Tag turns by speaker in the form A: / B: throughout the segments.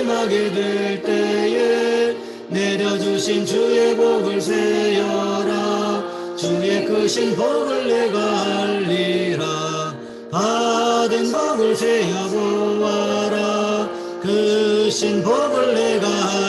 A: 낙심하게 될 때에 내려주신 주의 복을 세여라. 주의 크신 복을 내가 알리라. 받은 복을 세어보아라. 크신 복을 내가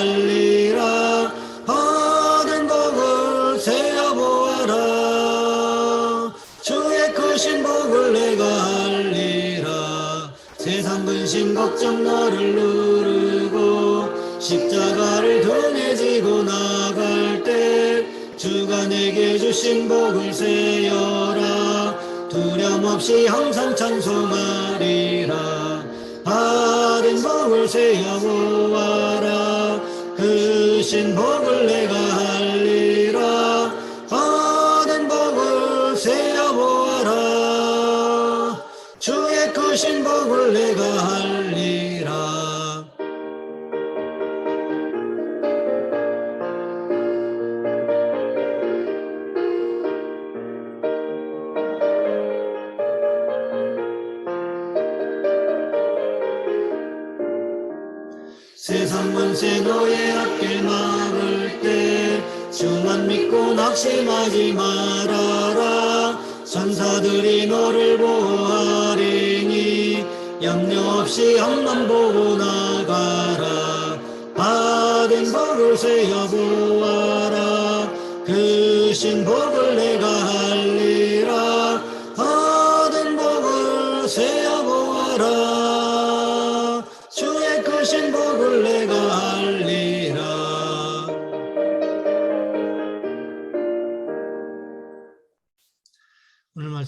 A: 나갈 때 주가 내게 주신 복을 세여라. 두려움 없이 항상 찬송하리라. 받은 복을 세어 보아라. 크신 복을 내가 알리라. 받은 복을 세어 보아라. 주의 크신 복을 내가 알리라 낙심하지 말아라. 천사들이 너를 보호하리니 염려 없이 앞만 보고 나가라. 받은 복을 세어 보아라. 크신 복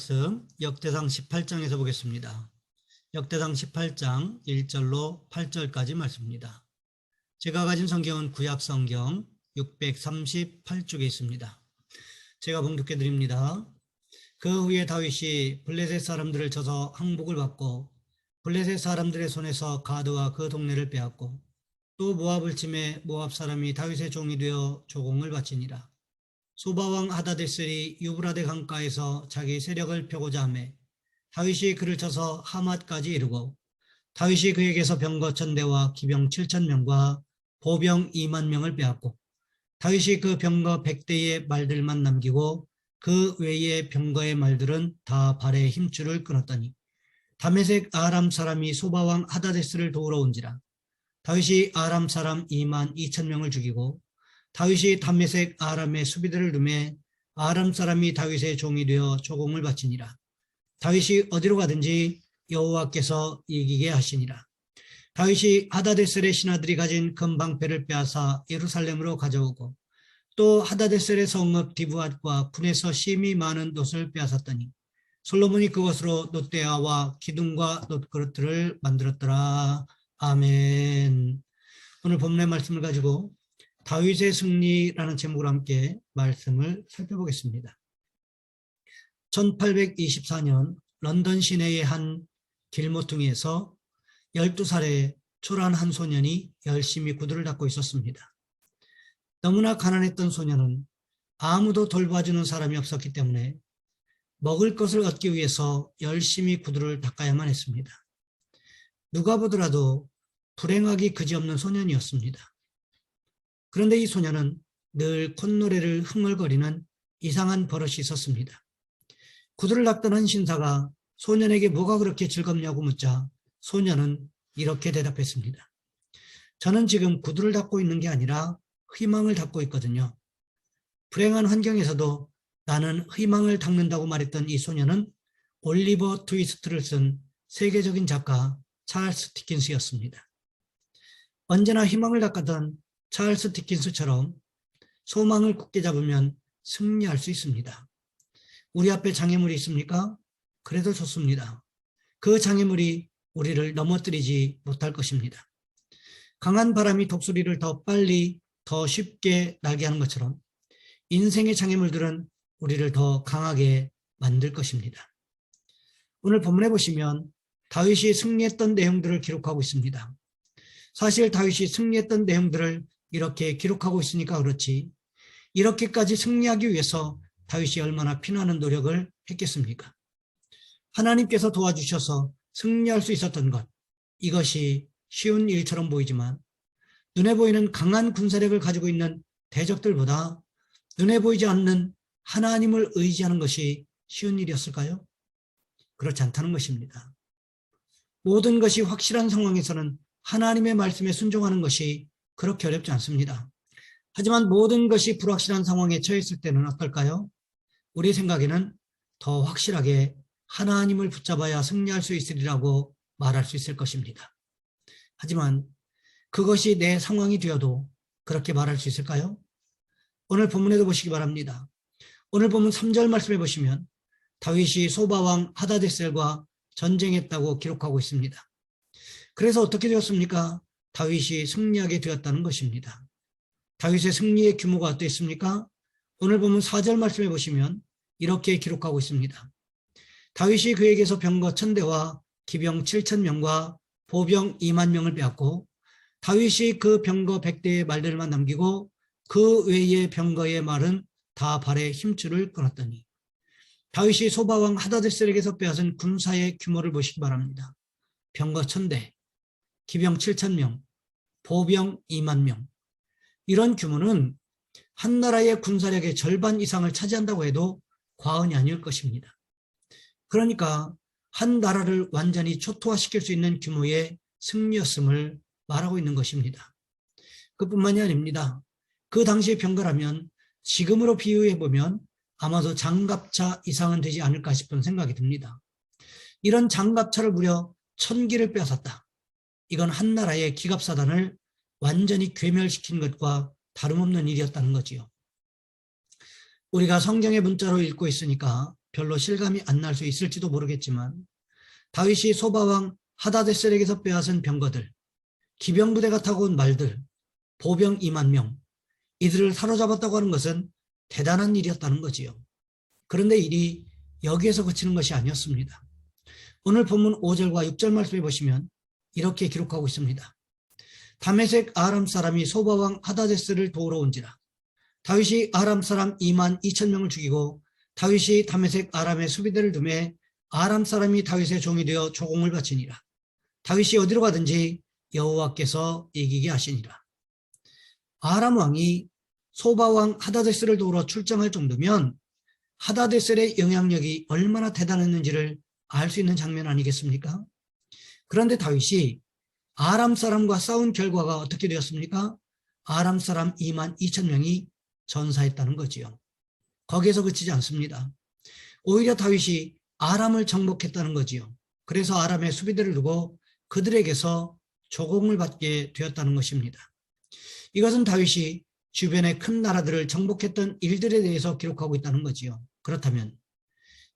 A: 말씀 역대상 18장에서 보겠습니다. 역대상 18장 1절로 8절까지 말씀입니다. 제가 가진 성경은 구약 성경 638쪽에 있습니다. 제가 봉독해 드립니다. 그 후에 다윗이 블레셋 사람들을 쳐서 항복을 받고 블레셋 사람들의 손에서 가드와 그 동네를 빼앗고 또 모압을 침해 모압 사람이 다윗의 종이 되어 조공을 바치니라. 소바왕 하다데셀이 유브라데 강가에서 자기 세력을 펴고자 하매 다윗이 그를 쳐서 하맛까지 이르고 다윗이 그에게서 병거 천대와 기병 칠천 명과 보병 이만 명을 빼앗고 다윗이 그 병거 백대의 말들만 남기고 그 외의 병거의 말들은 다 발에 힘줄을 끊었더니 다메색 아람 사람이 소바왕 하다데스를 도우러 온지라 다윗이 아람 사람 2만 2천 명을 죽이고 다윗이 담메색 아람의 수비들을 누매 아람 사람이 다윗의 종이 되어 조공을 바치니라. 다윗이 어디로 가든지 여호와께서 이기게 하시니라. 다윗이 하다데셀의 신하들이 가진 금 방패를 빼앗아 예루살렘으로 가져오고 또 하다데셀의 성읍 디브앗과 분에서 심이 많은 놋을 빼앗았더니 솔로몬이 그것으로 놋대야와 기둥과 놋그릇들을 만들었더라. 아멘. 오늘 본문의 말씀을 가지고 다윗의 승리라는 제목으로 함께 말씀을 살펴보겠습니다. 1824년 런던 시내의 한 길모퉁이에서 12살의 초라한 한 소년이 열심히 구두를 닦고 있었습니다. 너무나 가난했던 소년은 아무도 돌봐주는 사람이 없었기 때문에 먹을 것을 얻기 위해서 열심히 구두를 닦아야만 했습니다. 누가 보더라도 불행하기 그지없는 소년이었습니다. 그런데 이 소년은 늘 콧노래를 흥얼거리는 이상한 버릇이 있었습니다. 구두를 닦던 한 신사가 소년에게 뭐가 그렇게 즐겁냐고 묻자 소년은 이렇게 대답했습니다. 저는 지금 구두를 닦고 있는 게 아니라 희망을 닦고 있거든요. 불행한 환경에서도 나는 희망을 닦는다고 말했던 이 소년은 올리버 트위스트를 쓴 세계적인 작가 찰스 디킨스였습니다. 언제나 희망을 닦았던 찰스 디킨스처럼 소망을 굳게 잡으면 승리할 수 있습니다. 우리 앞에 장애물이 있습니까? 그래도 좋습니다. 그 장애물이 우리를 넘어뜨리지 못할 것입니다. 강한 바람이 독수리를 더 빨리 더 쉽게 날게 하는 것처럼 인생의 장애물들은 우리를 더 강하게 만들 것입니다. 오늘 본문에 보시면 다윗이 승리했던 내용들을 기록하고 있습니다. 사실 다윗이 승리했던 내용들을 이렇게 기록하고 있으니까 그렇지 이렇게까지 승리하기 위해서 다윗이 얼마나 피나는 노력을 했겠습니까? 하나님께서 도와주셔서 승리할 수 있었던 것 이것이 쉬운 일처럼 보이지만 눈에 보이는 강한 군사력을 가지고 있는 대적들보다 눈에 보이지 않는 하나님을 의지하는 것이 쉬운 일이었을까요? 그렇지 않다는 것입니다. 모든 것이 확실한 상황에서는 하나님의 말씀에 순종하는 것이 그렇게 어렵지 않습니다. 하지만 모든 것이 불확실한 상황에 처했을 때는 어떨까요? 우리 생각에는 더 확실하게 하나님을 붙잡아야 승리할 수 있으리라고 말할 수 있을 것입니다. 하지만 그것이 내 상황이 되어도 그렇게 말할 수 있을까요? 오늘 본문에도 보시기 바랍니다. 오늘 본문 3절 말씀해 보시면 다윗이 소바왕 하다데셀과 전쟁했다고 기록하고 있습니다. 그래서 어떻게 되었습니까? 다윗이 승리하게 되었다는 것입니다. 다윗의 승리의 규모가 어땠습니까? 오늘 보면 4절 말씀해 보시면 이렇게 기록하고 있습니다. 다윗이 그에게서 병거 천대와 기병 7천 명과 보병 2만 명을 빼앗고 다윗이 그 병거 100대의 말들만 남기고 그 외의 병거의 말은 다 발에 힘줄을 끊었더니 다윗이 소바왕 하다데셀에게서 빼앗은 군사의 규모를 보시기 바랍니다. 병거 천대, 기병 7천 명, 보병 2만 명. 이런 규모는 한 나라의 군사력의 절반 이상을 차지한다고 해도 과언이 아닐 것입니다. 그러니까 한 나라를 완전히 초토화시킬 수 있는 규모의 승리였음을 말하고 있는 것입니다. 그뿐만이 아닙니다. 그 당시의 병거라면 지금으로 비유해 보면 아마도 장갑차 이상은 되지 않을까 싶은 생각이 듭니다. 이런 장갑차를 무려 천 기를 빼앗았다. 이건 한 나라의 기갑사단을 완전히 괴멸시킨 것과 다름없는 일이었다는 거지요. 우리가 성경의 문자로 읽고 있으니까 별로 실감이 안 날 수 있을지도 모르겠지만 다윗이 소바왕 하다데셀에게서 빼앗은 병거들, 기병부대가 타고 온 말들, 보병 2만 명, 이들을 사로잡았다고 하는 것은 대단한 일이었다는 거지요. 그런데 일이 여기에서 그치는 것이 아니었습니다. 오늘 본문 5절과 6절 말씀해 보시면 이렇게 기록하고 있습니다. 다메색 아람 사람이 소바왕 하다데스를 도우러 온지라. 다윗이 아람 사람 2만 2천 명을 죽이고 다윗이 다메색 아람의 수비대를 두매 아람 사람이 다윗의 종이 되어 조공을 바치니라. 다윗이 어디로 가든지 여호와께서 이기게 하시니라. 아람 왕이 소바왕 하다데스를 도우러 출정할 정도면 하다데셀의 영향력이 얼마나 대단했는지를 알 수 있는 장면 아니겠습니까? 그런데 다윗이 아람 사람과 싸운 결과가 어떻게 되었습니까? 아람 사람 2만 2천 명이 전사했다는 거지요. 거기에서 그치지 않습니다. 오히려 다윗이 아람을 정복했다는 거지요. 그래서 아람의 수비대를 두고 그들에게서 조공을 받게 되었다는 것입니다. 이것은 다윗이 주변의 큰 나라들을 정복했던 일들에 대해서 기록하고 있다는 거지요. 그렇다면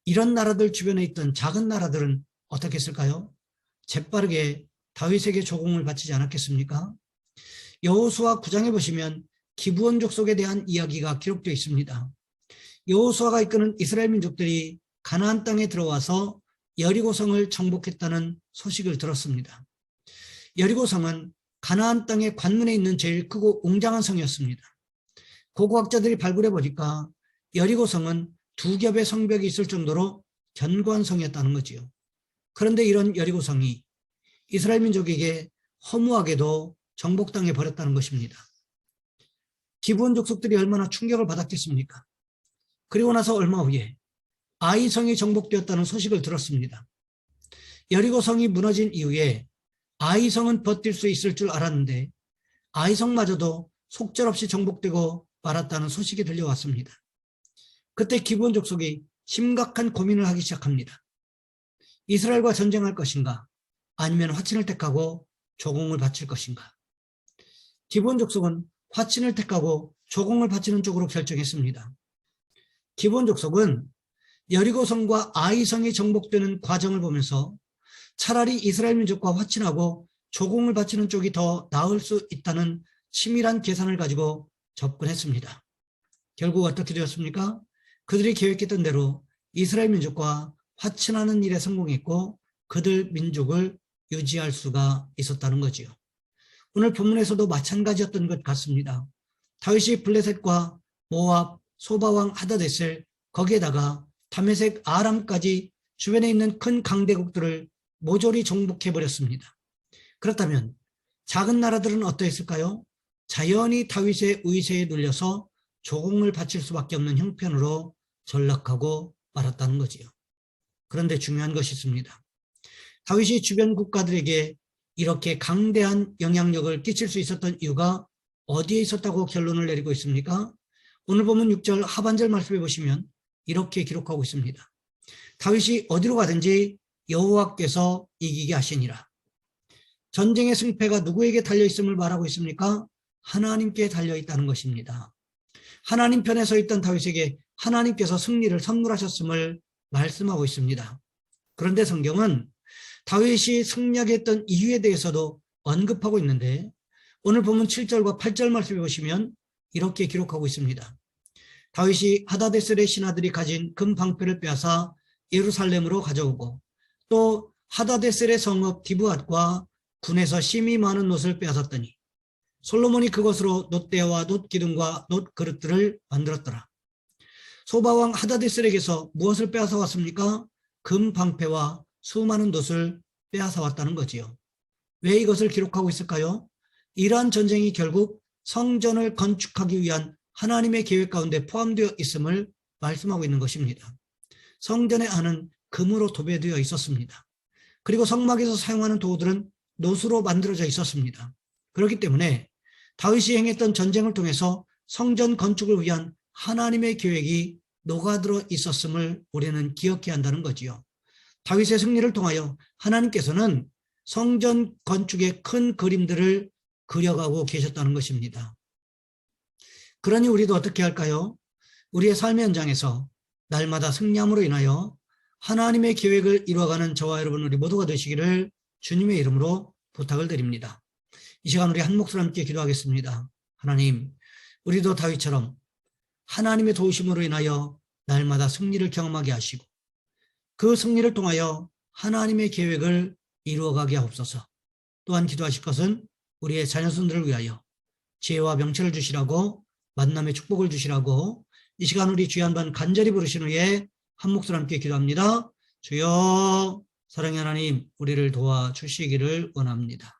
A: 이런 나라들 주변에 있던 작은 나라들은 어떻게 했을까요? 재빠르게 다윗에게 조공을 바치지 않았겠습니까? 여호수아 9장에 보시면 기부원 족속에 대한 이야기가 기록되어 있습니다. 여호수아가 이끄는 이스라엘 민족들이 가나안 땅에 들어와서 여리고성을 정복했다는 소식을 들었습니다. 여리고성은 가나안 땅의 관문에 있는 제일 크고 웅장한 성이었습니다. 고고학자들이 발굴해 보니까 여리고성은 두 겹의 성벽이 있을 정도로 견고한 성이었다는 거지요. 그런데 이런 여리고성이 이스라엘 민족에게 허무하게도 정복당해 버렸다는 것입니다. 기브온 족속들이 얼마나 충격을 받았겠습니까? 그리고 나서 얼마 후에 아이성이 정복되었다는 소식을 들었습니다. 여리고 성이 무너진 이후에 아이성은 버틸 수 있을 줄 알았는데 아이성마저도 속절없이 정복되고 말았다는 소식이 들려왔습니다. 그때 기브온 족속이 심각한 고민을 하기 시작합니다. 이스라엘과 전쟁할 것인가 아니면 화친을 택하고 조공을 바칠 것인가. 기본 족속은 화친을 택하고 조공을 바치는 쪽으로 결정했습니다. 기본 족속은 여리고성과 아이성이 정복되는 과정을 보면서 차라리 이스라엘 민족과 화친하고 조공을 바치는 쪽이 더 나을 수 있다는 치밀한 계산을 가지고 접근했습니다. 결국 어떻게 되었습니까? 그들이 계획했던 대로 이스라엘 민족과 화친하는 일에 성공했고 그들 민족을 유지할 수가 있었다는 거지요. 오늘 본문에서도 마찬가지였던 것 같습니다. 다윗이 블레셋과 모압, 소바왕 하다데셀 거기에다가 다메색 아람까지 주변에 있는 큰 강대국들을 모조리 정복해 버렸습니다. 그렇다면 작은 나라들은 어떠했을까요? 자연히 다윗의 의세에 눌려서 조공을 바칠 수밖에 없는 형편으로 전락하고 말았다는 거지요. 그런데 중요한 것이 있습니다. 다윗이 주변 국가들에게 이렇게 강대한 영향력을 끼칠 수 있었던 이유가 어디에 있었다고 결론을 내리고 있습니까? 오늘 보면 6절 하반절 말씀해 보시면 이렇게 기록하고 있습니다. 다윗이 어디로 가든지 여호와께서 이기게 하시니라. 전쟁의 승패가 누구에게 달려 있음을 말하고 있습니까? 하나님께 달려 있다는 것입니다. 하나님 편에 서 있던 다윗에게 하나님께서 승리를 선물하셨음을 말씀하고 있습니다. 그런데 성경은 다윗이 승리하겠던 이유에 대해서도 언급하고 있는데 오늘 보면 7절과 8절 말씀해 보시면 이렇게 기록하고 있습니다. 다윗이 하다데셀의 신하들이 가진 금 방패를 빼앗아 예루살렘으로 가져오고 또 하다데셀의 성읍 디브앗과 군에서 심이 많은 놋을 빼앗았더니 솔로몬이 그것으로 놋대와 놋기둥과 놋그릇들을 만들었더라. 소바왕 하다데셀에게서 무엇을 빼앗아 왔습니까? 금 방패와 수많은 돛을 빼앗아 왔다는 거지요. 왜 이것을 기록하고 있을까요? 이러한 전쟁이 결국 성전을 건축하기 위한 하나님의 계획 가운데 포함되어 있음을 말씀하고 있는 것입니다. 성전의 안은 금으로 도배되어 있었습니다. 그리고 성막에서 사용하는 도구들은 노수로 만들어져 있었습니다. 그렇기 때문에 다윗이 행했던 전쟁을 통해서 성전 건축을 위한 하나님의 계획이 녹아들어 있었음을 우리는 기억해야 한다는 거지요. 다윗의 승리를 통하여 하나님께서는 성전 건축의 큰 그림들을 그려가고 계셨다는 것입니다. 그러니 우리도 어떻게 할까요? 우리의 삶의 현장에서 날마다 승리함으로 인하여 하나님의 계획을 이루어가는 저와 여러분 우리 모두가 되시기를 주님의 이름으로 부탁을 드립니다. 이 시간 우리 한 목소리 함께 기도하겠습니다. 하나님, 우리도 다윗처럼 하나님의 도우심으로 인하여 날마다 승리를 경험하게 하시고 그 승리를 통하여 하나님의 계획을 이루어가게 하옵소서. 또한 기도하실 것은 우리의 자녀손들을 위하여 지혜와 명철을 주시라고 만남의 축복을 주시라고 이 시간 우리 주의 한번 간절히 부르신 후에 한 목소리 함께 기도합니다. 주여 사랑의 하나님 우리를 도와주시기를 원합니다.